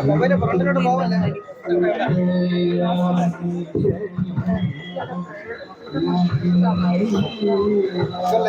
Mobile ഫ്രണ്ടിലോട്ട് പോവല്ലേ ഹിതം അഖില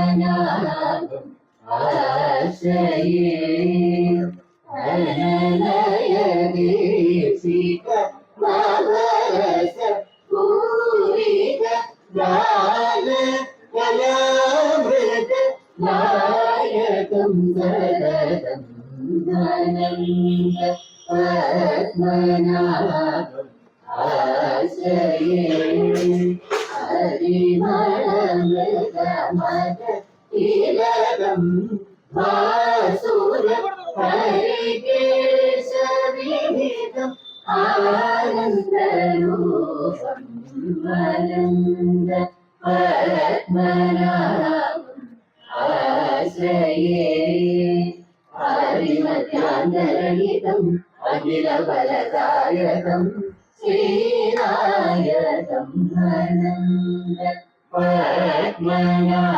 പത്മനാഭം ആശ്രയേ അനലയ ദീപ്സിത നവരസ പൂരിത ഗാന കലാമൃത നായകം ധനന്ദ പത്മനാഭം ബലദായകം ശ്രീനായകം ആനന്ദ പത്മനാഭം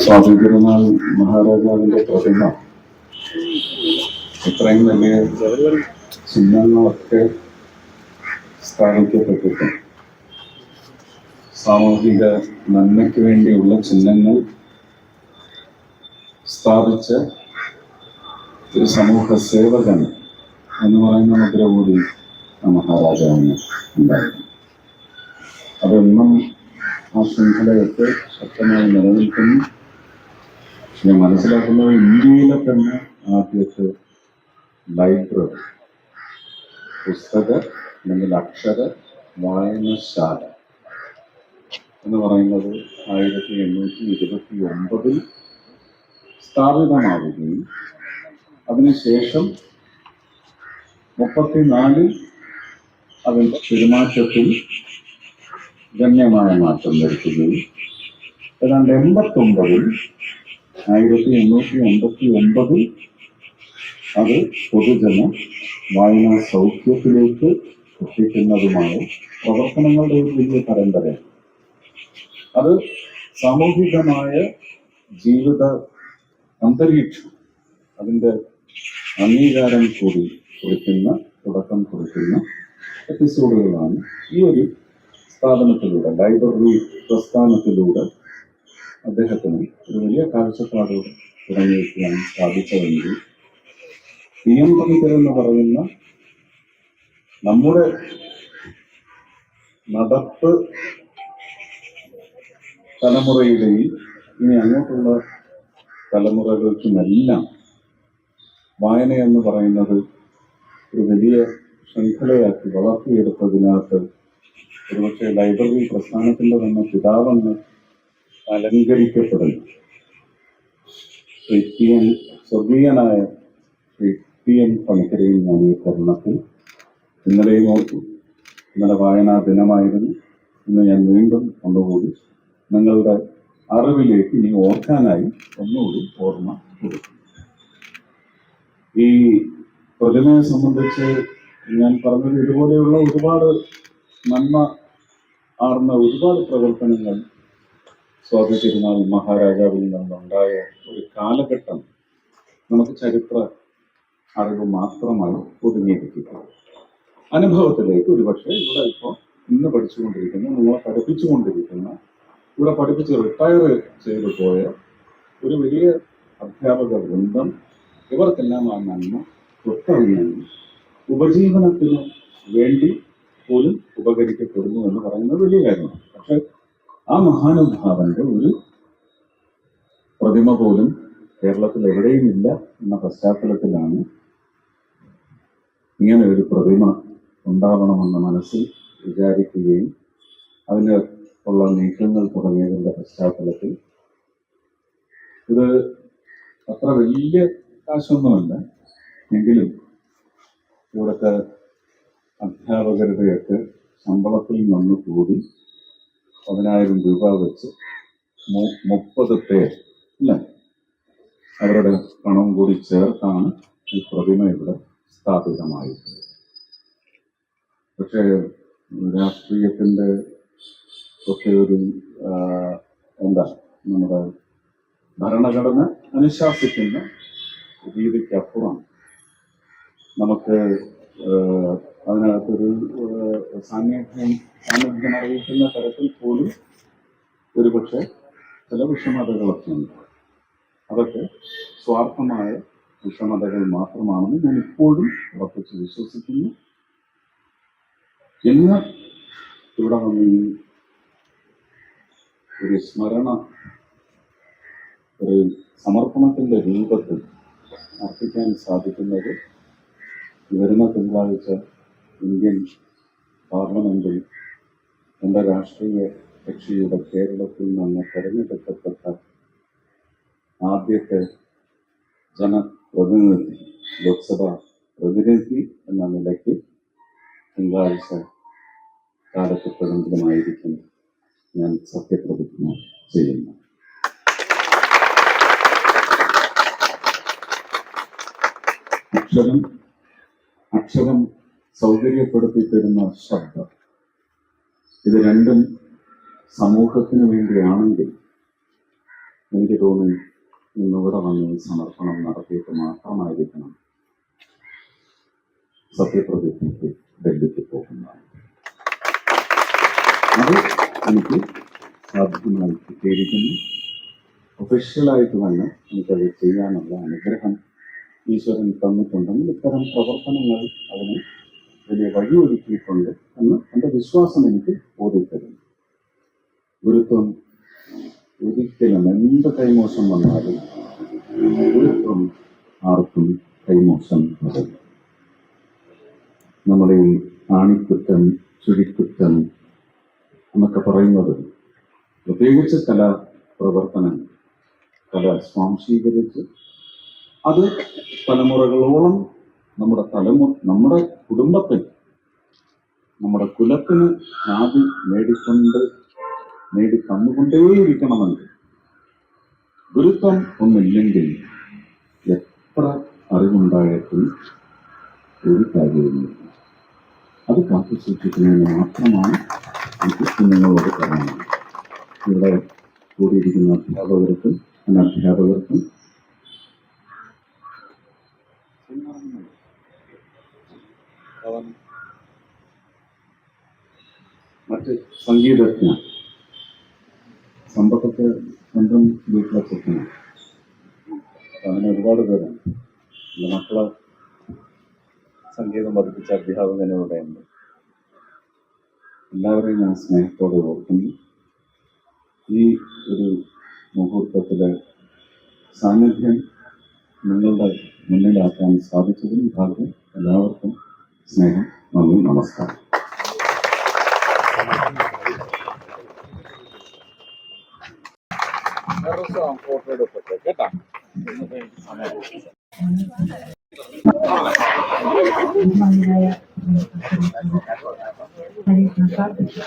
സ്വാമി പെരുന്നാൾ മഹാരാജാവിന്റെ പ്രതിമ. ഇത്രയും വലിയ ചിഹ്നങ്ങളൊക്കെ സ്ഥാപിക്കപ്പെട്ടിട്ട് സാമൂഹിക നന്മയ്ക്ക് വേണ്ടിയുള്ള ചിഹ്നങ്ങൾ സ്ഥാപിച്ച ഒരു സമൂഹ സേവകൻ എന്ന് പറയുന്ന മുദ്ര കൂടി മഹാരാജാവിന് ഉണ്ടായിരുന്നു. അതെന്നും ആ ശൃംഖലയൊക്കെ ശക്തമായി നിലനിൽക്കുന്നു. ഞാൻ മനസ്സിലാക്കുന്നത് ഇന്ത്യയിലെ തന്നെ ആദ്യത്തെ ലൈബ്രറി. പുസ്തക അല്ലെങ്കിൽ അക്ഷര വായനശാല എന്ന് പറയുന്നത് ആയിരത്തി എണ്ണൂറ്റി ഇരുപത്തി ഒമ്പതിൽ സ്ഥാപിതമാവുകയും അതിനുശേഷം മുപ്പത്തിനാലിൽ അതിന്റെ പെരുമാറ്റത്തിൽ ഗണ്യമായ മാറ്റം വരുത്തുകയും ഏതാണ്ട് എൺപത്തൊമ്പതിൽ ആയിരത്തി എണ്ണൂറ്റി എൺപത്തി ഒമ്പതിൽ അത് പൊതുജന വായനാ സൗഖ്യത്തിലേക്ക് എത്തിക്കുന്നതുമായ പ്രവർത്തനങ്ങളുടെ ഒരു വലിയ പരമ്പരയാണ് അത് സാമൂഹികമായ ജീവിത അന്തരീക്ഷം അതിന്റെ അംഗീകാരം കൂടി കുറിക്കുന്ന തുടക്കം കുറിക്കുന്ന എപ്പിസോഡുകളാണ് ഈ ഒരു സ്ഥാപനത്തിലൂടെ ലൈബ്രറി പ്രസ്ഥാനത്തിലൂടെ അദ്ദേഹത്തിന് ഒരു വലിയ കാഴ്ചപ്പാടോടെ തുടങ്ങി വയ്ക്കുവാൻ സാധിച്ചതെങ്കിൽ പി എന്ന് പറയുന്ന നമ്മുടെ നടപ്പ് തലമുറയുടെയും ഇനി അങ്ങോട്ടുള്ള തലമുറകൾക്കുമെല്ലാം വായന എന്ന് പറയുന്നത് ഒരു വലിയ ശൃംഖലയാക്കി വളർത്തിയെടുത്തതിനകത്ത് ഒരുപക്ഷെ ലൈബ്രറി പ്രസ്ഥാനത്തിന്റെ തന്നെ പിതാവെന്ന് അലങ്കരിക്കപ്പെടുന്നു. ശ്രീ സ്വർഗീയനായ ശ്രീ ടി എൻ പണിക്കരെയും ഞാൻ ഈ തരുണത്തിൽ ഇന്നലെയും ഓർത്തു. ഇന്നലെ വായനാ ദിനമായിരുന്നു. ഇന്ന് ഞാൻ വീണ്ടും ഒന്നുകൂടി നിങ്ങളുടെ അറിവിലേക്ക് ഇനി ഓർക്കാനായി ഒന്നുകൂടി ഓർമ്മ കൊടുക്കും ഈ പ്രതിമയെ സംബന്ധിച്ച് ഞാൻ പറഞ്ഞത് ഇതുപോലെയുള്ള ഒരുപാട് നന്മ ആർന്ന ഒരുപാട് പ്രവർത്തനങ്ങൾ സ്വാതി തിരുനാൾ മഹാരാജാവിൽ നിന്നുണ്ടായ ഒരു കാലഘട്ടം നമുക്ക് ചരിത്ര അറിവ് മാത്രമായി ഒതുങ്ങിയിരിക്കുക അനുഭവത്തിലേക്ക് ഒരുപക്ഷെ ഇവിടെ ഇപ്പോൾ ഇന്ന് പഠിച്ചുകൊണ്ടിരിക്കുന്ന നിങ്ങളെ പഠിപ്പിച്ചുകൊണ്ടിരിക്കുന്ന. ഇവിടെ പഠിപ്പിച്ച് റിട്ടയർ ചെയ്തു പോയ ഒരു വലിയ അധ്യാപക വൃന്ദം ഇവർക്കെല്ലാം ആ നന്മ ഉപജീവനത്തിന് വേണ്ടി പോലും ഉപകരിക്കപ്പെടുന്നു എന്ന് പറയുന്നത് വലിയ കാര്യമാണ്. പക്ഷെ ആ മഹാനുഭാവന്റെ ഒരു പ്രതിമ പോലും കേരളത്തിൽ എവിടെയും ഇല്ല എന്ന പശ്ചാത്തലത്തിലാണ് ഇങ്ങനെ ഒരു പ്രതിമ ഉണ്ടാവണമെന്ന മനസ്സിൽ വിചാരിക്കുകയും അതിന് ഉള്ള നീക്കങ്ങൾ തുടങ്ങിയതിന്റെ പശ്ചാത്തലത്തിൽ ഇത് അത്ര വലിയ കാശൊന്നുമല്ല. എങ്കിലും ഇവിടുത്തെ അധ്യാപകരുടെയൊക്കെ ശമ്പളത്തിൽ നിന്ന് കൂടി പതിനായിരം രൂപ വെച്ച് മുപ്പത് പേർ അല്ലേ? അവരുടെ പണം കൂടി ചേർത്താണ് ഈ പ്രതിമ ഇവിടെ സ്ഥാപിതമായിട്ടുള്ളത്. പക്ഷേ രാഷ്ട്രീയത്തിന്റെ ഒക്കെ ഒരു എന്താ നമ്മുടെ ഭരണഘടന അനുശാസിക്കുന്ന രീതിക്കപ്പുറം നമുക്ക് അതിനകത്തൊരു സാന്നിധ്യം സാന്നിധ്യം അറിയിക്കുന്ന തരത്തിൽ പോലും ഒരുപക്ഷെ ചില വിഷമതകളൊക്കെ ഉണ്ട് അതൊക്കെ സ്വാർത്ഥമായ വിഷമതകൾ മാത്രമാണെന്ന് ഞാൻ ഇപ്പോഴും ഉറപ്പിച്ച് വിശ്വസിക്കുന്നു. ഇന്ന് ഇവിടെ വന്ന് ഈ ഒരു സ്മരണ ഒരു സമർപ്പണത്തിന്റെ രൂപത്തിൽ അർപ്പിക്കാൻ സാധിക്കുന്നത് വരുന്ന തിങ്കളാഴ്ച ഇന്ത്യൻ പാർലമെന്റിൽ എന്റെ രാഷ്ട്രീയ കക്ഷിയുടെ കേരളത്തിൽ നിന്ന് തെരഞ്ഞെടുക്കപ്പെട്ട ആദ്യത്തെ ജനപ്രതിനിധി ലോക്സഭാ പ്രതിനിധി എന്ന നിലയ്ക്ക് തിങ്കളാഴ്ച കാലത്തെപ്പോഴെങ്കിലുമായിരിക്കും ഞാൻ സത്യപ്രതിജ്ഞ ചെയ്യുന്നു. അക്ഷരം അക്ഷരം സൗകര്യപ്പെടുത്തി തരുന്ന ശബ്ദം. ഇത് രണ്ടും സമൂഹത്തിന് വേണ്ടിയാണെങ്കിൽ എനിക്ക് തോന്നി ഇന്നിവിടെ വന്ന് സമർപ്പണം നടത്തിയിട്ട് മാത്രമായിരിക്കണം സത്യപ്രതിജ്ഞയ്ക്ക് ഡൽഹിക്ക് പോകുന്നതാണ് അത് എനിക്ക് സാധ്യമായി കിട്ടിയിരിക്കുന്നു ഒഫീഷ്യലായിട്ട് തന്നെ എനിക്കത് ചെയ്യാനുള്ള അനുഗ്രഹം ഈശ്വരൻ തന്നിട്ടുണ്ടെങ്കിൽ ഇത്തരം പ്രവർത്തനങ്ങൾ അതിന് വലിയ വഴിയൊരുക്കിയിട്ടുണ്ട് എന്ന് എന്റെ വിശ്വാസം എനിക്ക് ബോധ്യപ്പെടുന്നു. ഗുരുത്വം ഒരിക്കലും എന്ത് കൈമോശം വന്നാലും ഗുരുത്വം ആർക്കും കൈമോശം വരില്ല. നമ്മുടെ ഈ ആണിക്കുറ്റം ചുഴിക്കുറ്റം എന്നൊക്കെ പറയുന്നത് പ്രത്യേകിച്ച് കലാപ്രവർത്തനങ്ങൾ കല സ്വാംശീകരിച്ച് അത് തലമുറകളോളം നമ്മുടെ തലമു നമ്മുടെ കുടുംബത്തിന് നമ്മുടെ കുലത്തിന് ഖ്യാതി നേടിക്കൊണ്ട് നേടി തന്നുകൊണ്ടേയിരിക്കണമെങ്കിൽ ഗുരുത്വം ഒന്നില്ലെങ്കിൽ എത്ര അറിവുണ്ടായാലും ഒരു കാര്യവുമില്ല. അത് കാത്തു സൂക്ഷിക്കുന്നതിന് മാത്രമാണ് എനിക്ക് നിങ്ങളോട് പറയുന്നത് ഇവിടെ കൂടിയിരിക്കുന്ന അധ്യാപകർക്കും അനധ്യാപകർക്കും മറ്റ് സംഗീതജ്ഞ സമ്പത്തൊക്കെ സ്വന്തം വീട്ടിലെ സ്വപ്നം അങ്ങനെ ഒരുപാട് പേരുണ്ട്. എന്റെ മക്കളെ സംഗീതം പഠിപ്പിച്ച അധ്യാപകനോടെ ഉണ്ട്. എല്ലാവരെയും ഞാൻ സ്നേഹത്തോടെ ഓർക്കുന്നു. ഈ ഒരു മുഹൂർത്തത്തിലെ സാന്നിധ്യം നിങ്ങളുടെ മുന്നിലാക്കാൻ സാധിച്ചതിന് ഭാഗ്യം എല്ലാവർക്കും സ്നേഹം നന്ദി നമസ്കാരം.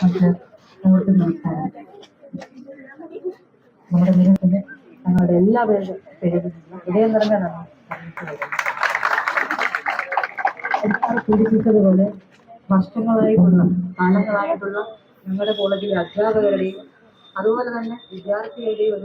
മറ്റ് നമുക്ക് നമസ്കാരം നമ്മുടെ ജീവിതത്തിന്റെ ഞങ്ങളുടെ എല്ലാവരുടെ പേരിലും ഹൃദയം നിറഞ്ഞ നമ്മൾ. എല്ലാവരും സൂചിപ്പിച്ചതുപോലെ വർഷങ്ങളായിട്ടുള്ള കാലങ്ങളായിട്ടുള്ള ഞങ്ങളുടെ കോളേജിലെ അധ്യാപകരുടെയും അതുപോലെ തന്നെ വിദ്യാർത്ഥികളുടെയും ഒരു